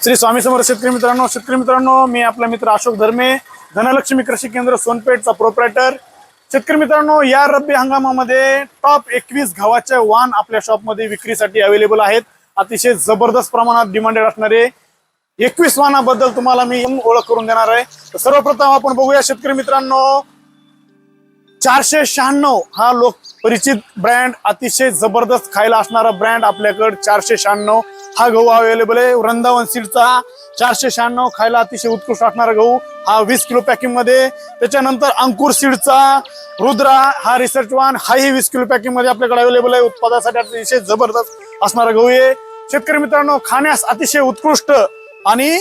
श्री स्वामी समोर शेतकरी मित्रांनो शेतकरी मित्रांनो मी आपला मित्र अशोक धर्मे धनलक्ष्मी कृषी केंद्र सोनपेठचा प्रोप्रायटर शेतकरी मित्रांनो या रब्बी हंगामामध्ये टॉप एकवीस गव्हाचे वाण आपल्या शॉपमध्ये विक्रीसाठी अवेलेबल आहेत. अतिशय जबरदस्त प्रमाणात डिमांडेड असणारे एकवीस वाहनाबद्दल तुम्हाला मी ओळख करून देणार आहे. सर्वप्रथम आपण बघूया शेतकरी मित्रांनो चारशे शहाण्णव हा लोक परिचित ब्रँड अतिशय जबरदस्त खायला असणारा ब्रँड आपल्याकडे. चारशे शहाण्णव हा गहू अवेलेबल आहे. वृंदावन सीडचा चारशे शहाण्णव खायला अतिशय उत्कृष्ट असणारा गहू हा वीस किलो पॅकिंगमध्ये. त्याच्यानंतर अंकुर सीडचा रुद्रा हा रिसर्च वान हाही वीस किलो पॅकिंगमध्ये आपल्याकडे अवेलेबल आहे. उत्पादनासाठी अतिशय जबरदस्त असणारा गहू आहे. शेतकरी मित्रांनो खाण्यास अतिशय उत्कृष्ट आणि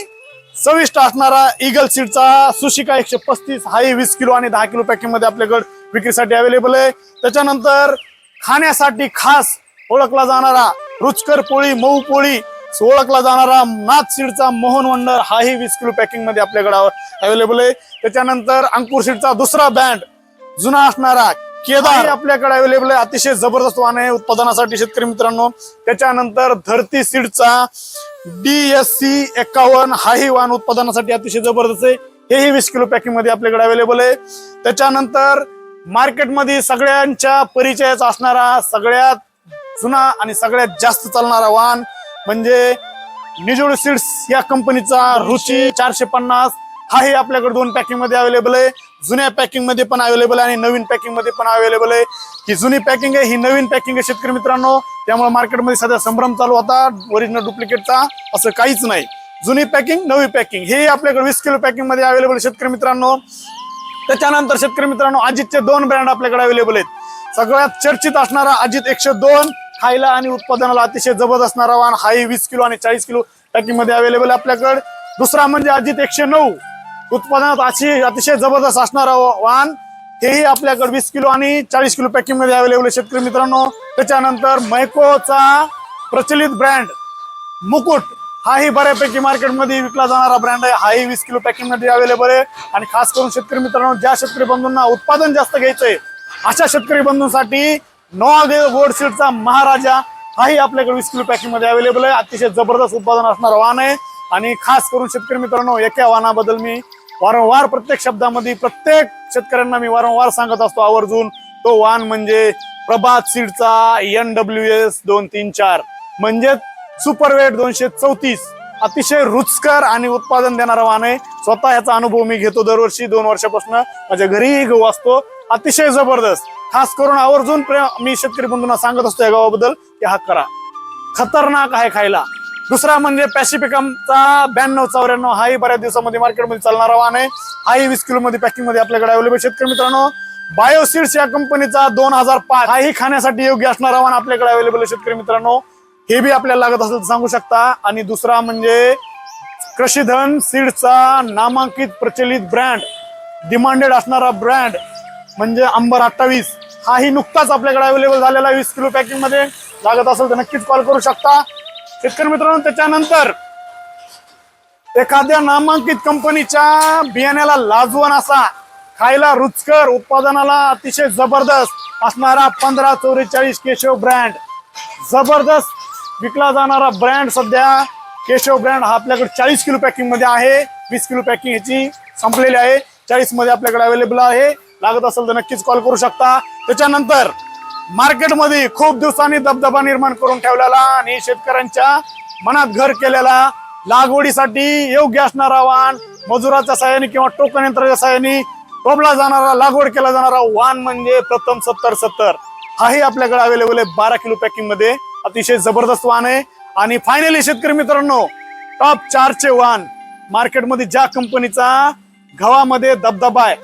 चविष्ट असणारा इगल सीडचा सुशिका एकशे पस्तीस हाही वीस किलो आणि दहा किलो पॅकिंगमध्ये आपल्याकडे विक्रीसाठी अवेलेबल आहे. त्याच्यानंतर खाण्यासाठी खास ओळखला जाणारा रुचकर पोळी मऊ पोळी ओळखला जाणारा नाथ सीडचा मोहन वंडर हाही वीस किलो पॅकिंगमध्ये आपल्याकडे अवेलेबल आहे. त्याच्यानंतर अंकुर सीडचा दुसरा बँड जुना असणारा केदार आपल्याकडे अवेलेबल आहे. अतिशय जबरदस्त वाहन आहे उत्पादनासाठी शेतकरी मित्रांनो. त्याच्यानंतर धरती सीडचा डी एस सी एकावन्न हाही वाहन उत्पादनासाठी अतिशय जबरदस्त आहे. हेही वीस किलो पॅकिंगमध्ये आपल्याकडे अवेलेबल आहे. त्याच्यानंतर मार्केटमध्ये सगळ्यांच्या परिचयाचा असणारा सगळ्यात जुना आणि सगळ्यात जास्त चालणारा वाहन म्हणजे निजोड सीड्स या कंपनीचा रुची चारशे पन्नास. हाही आपल्याकडे दोन पॅकिंगमध्ये अवेलेबल आहे. जुन्या पॅकिंगमध्ये पण अवेलेबल आहे आणि नवीन पॅकिंगमध्ये पण अवेलेबल आहे. ही जुनी पॅकिंग आहे ही नवीन पॅकिंग आहे शेतकरी मित्रांनो. त्यामुळे मार्केटमध्ये सध्या संभ्रम चालू होता ओरिजिनल डुप्लिकेटचा असं काहीच नाही. जुनी पॅकिंग नवी पॅकिंग. हे आपल्याकडे वीस किलो पॅकिंगमध्ये अवेलेबल शेतकरी मित्रांनो. त्याच्यानंतर शेतकरी मित्रांनो अजितचे दोन ब्रँड आपल्याकडे अवेलेबल आहेत. सगळ्यात चर्चित असणारा अजित एकशे दोन खायला आणि उत्पादनाला अतिशय जबरदस्त असणारा वाहन हाही वीस किलो आणि चाळीस किलो पॅकिंग अवेलेबल आहे आपल्याकडे. दुसरा म्हणजे अजित एकशे नऊ. उत्पादनात अशी अतिशय जबरदस्त असणारा वाहन हेही आपल्याकडे वीस किलो आणि चाळीस किलो पॅकिंगमध्ये अवेलेबल आहे शेतकरी मित्रांनो. त्याच्यानंतर मैकोचा प्रचलित ब्रँड मुकुट. हाही बऱ्यापैकी मार्केटमध्ये विकला जाणारा ब्रँड आहे. हाही वीस किलो पॅकिंगमध्ये अवेलेबल आहे. आणि खास करून शेतकरी मित्रांनो ज्या शेतकरी बंधूंना उत्पादन जास्त घ्यायचंय अशा शेतकरी बंधूंसाठी नोआदेव गोड सीडचा महाराजा हाही आपल्याकडे वीस किलो पॅकिंगमध्ये अवेलेबल आहे. अतिशय जबरदस्त उत्पादन असणारा वाहन आहे. आणि खास करून शेतकरी मित्रांनो एका वाहनाबद्दल मी वारंवार प्रत्येक शब्दामध्ये प्रत्येक शेतकऱ्यांना मी वारंवार सांगत असतो आवर्जून. तो वाहन म्हणजे प्रभात सीडचा एन डब्ल्यू एस दोन तीन चार. म्हणजेच सुपरवेट दोनशे चौतीस. अतिशय रुचकर आणि उत्पादन देणारा वाहन आहे. स्वतः याचा अनुभव मी घेतो दरवर्षी दोन वर्षापासून. माझ्या घरीही गहू असतो. अतिशय जबरदस्त. खास करून आवर्जून प्रेम मी शेतकरी बंधूंना सांगत असतो या गावाबद्दल की हा करा. खतरनाक आहे खायला. दुसरा म्हणजे पॅसिफिकमचा ब्याण्णव चौऱ्याण्णव. हाही बऱ्याच दिवसामध्ये मार्केटमध्ये चालणारा वाहन आहे. हाही वीस किलोमध्ये पॅकिंगमध्ये आपल्याकडे अवेलेबल शेतकरी मित्रांनो. बायोसिड्स या कंपनीचा दोन हजार पाच. हाही खाण्यासाठी योग्य असणारा वाहन आपल्याकडे अवेलेबल आहे शेतकरी मित्रांनो. हे बी आपल्याला लागत असेल तर सांगू शकता. आणि दुसरा म्हणजे कृषीधन सीडचा नामांकित प्रचलित ब्रँड डिमांडेड असणारा ब्रँड म्हणजे अंबर अठ्ठावीस. हाही नुकताच आपल्याकडे अवेलेबल झालेला वीस किलो पॅकिंगमध्ये लागत असेल तर नक्कीच कॉल करू शकता. शेतकरी मित्रांनो त्याच्यानंतर एखाद्या नामांकित कंपनीच्या बियाण्याला लाजवण असा खायला रुचकर उत्पादनाला अतिशय जबरदस्त असणारा पंधरा चौवेचाळीस केशव ब्रँड जबरदस्त विकला जाणारा ब्रँड सध्या केशव ब्रँड हा आपल्याकडे चाळीस किलो पॅकिंगमध्ये आहे. वीस किलो पॅकिंग ह्याची संपलेली आहे. चाळीसमध्ये आपल्याकडे अवेलेबल आहे. लागत असेल तर नक्कीच कॉल करू शकता. त्याच्यानंतर मार्केटमध्ये खूप दिवसांनी दबदबा निर्माण करून ठेवलेला आणि शेतकऱ्यांच्या मनात घर केलेला लागवडीसाठी योग्य असणारा वाहन मजुराच्या साह्याने किंवा टोकन यंत्राच्या साह्याने टोपला जाणारा लागवड केला जाणारा वाहन म्हणजे प्रथम सत्तर सत्तर. हाही आपल्याकडे अवेलेबल आहे बारा किलो पॅकिंगमध्ये. अतिशय जबरदस्त वाहन आहे. आणि फायनली शेतकरी मित्रांनो टॉप चारचे वाहन. मार्केटमध्ये ज्या कंपनीचा गव्हामध्ये दबदबा आहे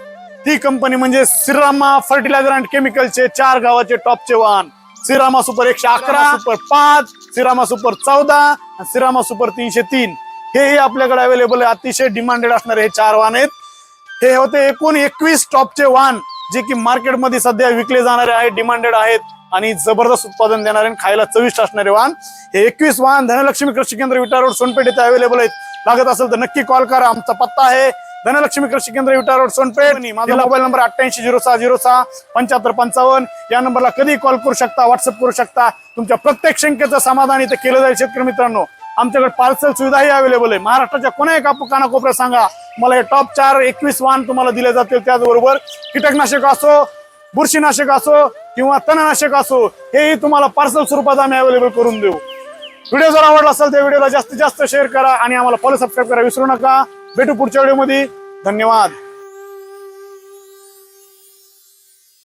ती कंपनी म्हणजे श्रीरामा फर्टिलायझर अँड केमिकलचे चार गावाचे टॉपचे वाहन. श्रीरामा सुपर एकशे अकरा सुपर पाच श्रीरामा सुपर चौदा आणि श्रीरामा सुपर तीनशे तीन. हेही आपल्याकडे अवेलेबल आहे अतिशय डिमांडेड असणारे हे चार वाहन आहेत. हे होते एकूण एकवीस टॉपचे वाहन जे की मार्केटमध्ये सध्या विकले जाणारे आहेत डिमांडेड आहेत. आणि जबरदस्त उत्पादन देणारे आणि खायला चविष्ट असणारे वाहन. हे एकवीस वाहन धनलक्ष्मी कृषी केंद्र विटा रोड सोनपेठ येथे अवेलेबल आहेत. लागत असेल तर नक्की कॉल करा. आमचा पत्ता आहे धनलक्ष्मी कृषी केंद्र विटा रोड सोनपेठ. आणि माझा मोबाईल नंबर अठ्ठ्याऐंशी झिरो सहा झिरो सहा पंच्याहत्तर पंचावन्न. या नंबरला कधी कॉल करू शकता व्हॉट्सअप करू शकता. तुमच्या प्रत्येक शंकेचं समाधान इथे केलं जाईल शेतकरी मित्रांनो. आमच्याकडे पार्सल सुविधाही अवेलेबल आहे. महाराष्ट्राच्या कोणाही काप कानाकोपऱ्यात सांगा. मला हे टॉप चार एकवीस वाहन तुम्हाला दिले जातील त्याचबरोबर कीटकनाशक असो बुरशीनाशक असो किंवा तणनाशक असो हेही तुम्हाला पार्सल स्वरूपात आम्ही अवेलेबल करून देऊ. व्हिडिओ जर आवडला असेल तर व्हिडिओला जास्तीत जास्त शेअर करा आणि आम्हाला फॉलो सबस्क्राईब करा. विसरू नका. भेटू पुढच्या व्हिडिओमध्ये धन्यवाद.